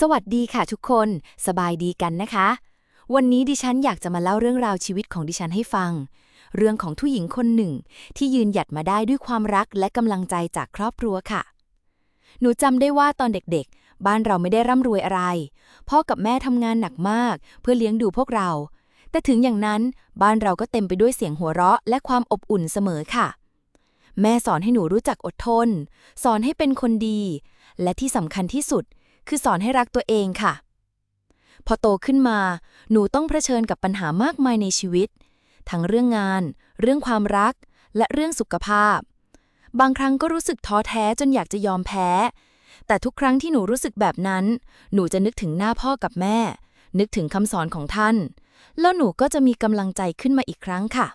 สวัสดีค่ะทุกคน สบายดีกันนะคะ วันนี้ดิฉันอยากจะมาเล่าเรื่องราวชีวิตของดิฉันให้ฟัง เรื่องของผู้หญิงคนหนึ่ง ที่ยืนหยัดมาได้ด้วยความรักและกำลังใจจากครอบครัวค่ะ หนูจำได้ว่าตอนเด็กๆ บ้านเราไม่ได้ร่ำรวยอะไร พ่อกับแม่ทำงานหนักมาก เพื่อเลี้ยงดูพวกเรา แต่ถึงอย่างนั้นบ้านเราก็เต็มไปด้วยเสียงหัวเราะ และความอบอุ่นเสมอค่ะ แม่สอนให้หนูรู้จักอดทน สอนให้เป็นคนดี และที่สำคัญที่สุด คือสอนให้รักตัวเองค่ะ พอโตขึ้นมา หนูต้องเผชิญกับปัญหามากมายในชีวิต ทั้งเรื่องงาน เรื่องความรัก และเรื่องสุขภาพ บางครั้งก็รู้สึกท้อแท้จนอยากจะยอมแพ้ แต่ทุกครั้งที่หนูรู้สึกแบบนั้น หนูจะนึกถึงหน้าพ่อกับแม่ นึกถึงคำสอนของท่าน แล้วหนูก็จะมีกำลังใจขึ้นมาอีกครั้งค่ะ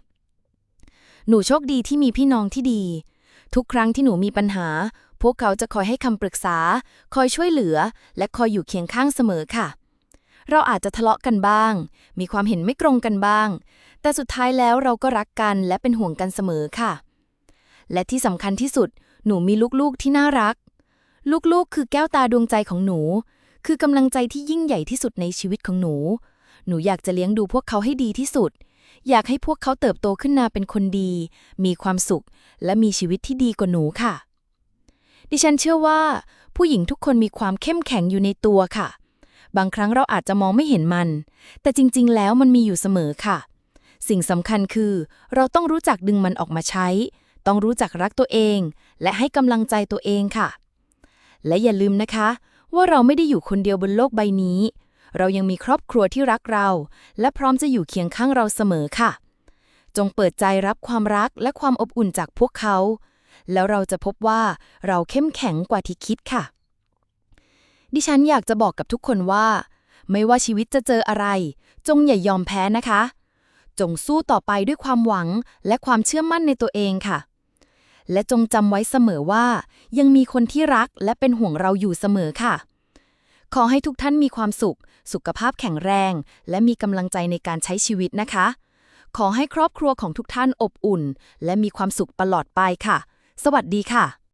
หนูโชคดีที่มีพี่น้องที่ดี ทุกครั้งที่หนูมีปัญหา พวกเขาจะคอยให้คำปรึกษา คอยช่วยเหลือ และคอยอยู่เคียงข้างเสมอค่ะ เราอาจจะทะเลาะกันบ้าง มีความเห็นไม่ตรงกันบ้าง แต่สุดท้ายแล้วเราก็รักกันและเป็นห่วงกันเสมอค่ะ และที่สำคัญที่สุด หนูมีลูกๆที่น่ารัก ลูกๆ คือแก้วตาดวงใจของหนู คือกำลังใจที่ยิ่งใหญ่ที่สุดในชีวิตของหนู หนูอยากจะเลี้ยงดูพวกเขาให้ดีที่สุด อยากให้พวกเขาเติบโตขึ้นมาเป็นคนดี มีความสุข และมีชีวิตที่ดีกว่าหนูค่ะ ดิฉันเชื่อว่า ผู้หญิงทุกคนมีความเข้มแข็งอยู่ในตัวค่ะ บางครั้งเราอาจจะมองไม่เห็นมัน แต่จริง ๆ แล้วมันมีอยู่เสมอค่ะ สิ่งสำคัญคือ เราต้องรู้จักดึงมันออกมาใช้ ต้องรู้จักรักตัวเอง และให้กำลังใจตัวเองค่ะ และอย่าลืมนะคะว่าเราไม่ได้อยู่คนเดียวบนโลกใบนี้ เรายังมีครอบครัวที่รักเรา และพร้อมจะอยู่เคียงข้างเราเสมอค่ะ จงเปิดใจรับความรักและความอบอุ่นจากพวกเขา แล้วเราจะพบว่าเราเข้มแข็งกว่าที่คิดค่ะ ดิฉันอยากจะบอกกับทุกคนว่า ไม่ว่าชีวิตจะเจออะไร จงอย่ายอมแพ้นะคะ จงสู้ต่อไปด้วยความหวังและความเชื่อมั่นในตัวเองค่ะและจงจำไว้เสมอว่า ยังมีคนที่รักและเป็นห่วงเราอยู่เสมอค่ะ ขอให้ทุกท่านมีความสุข สุขภาพแข็งแรง และมีกำลังใจในการใช้ชีวิตนะคะ ขอให้ครอบครัวของทุกท่านอบอุ่น และมีความสุขตลอดไปค่ะ สวัสดีค่ะ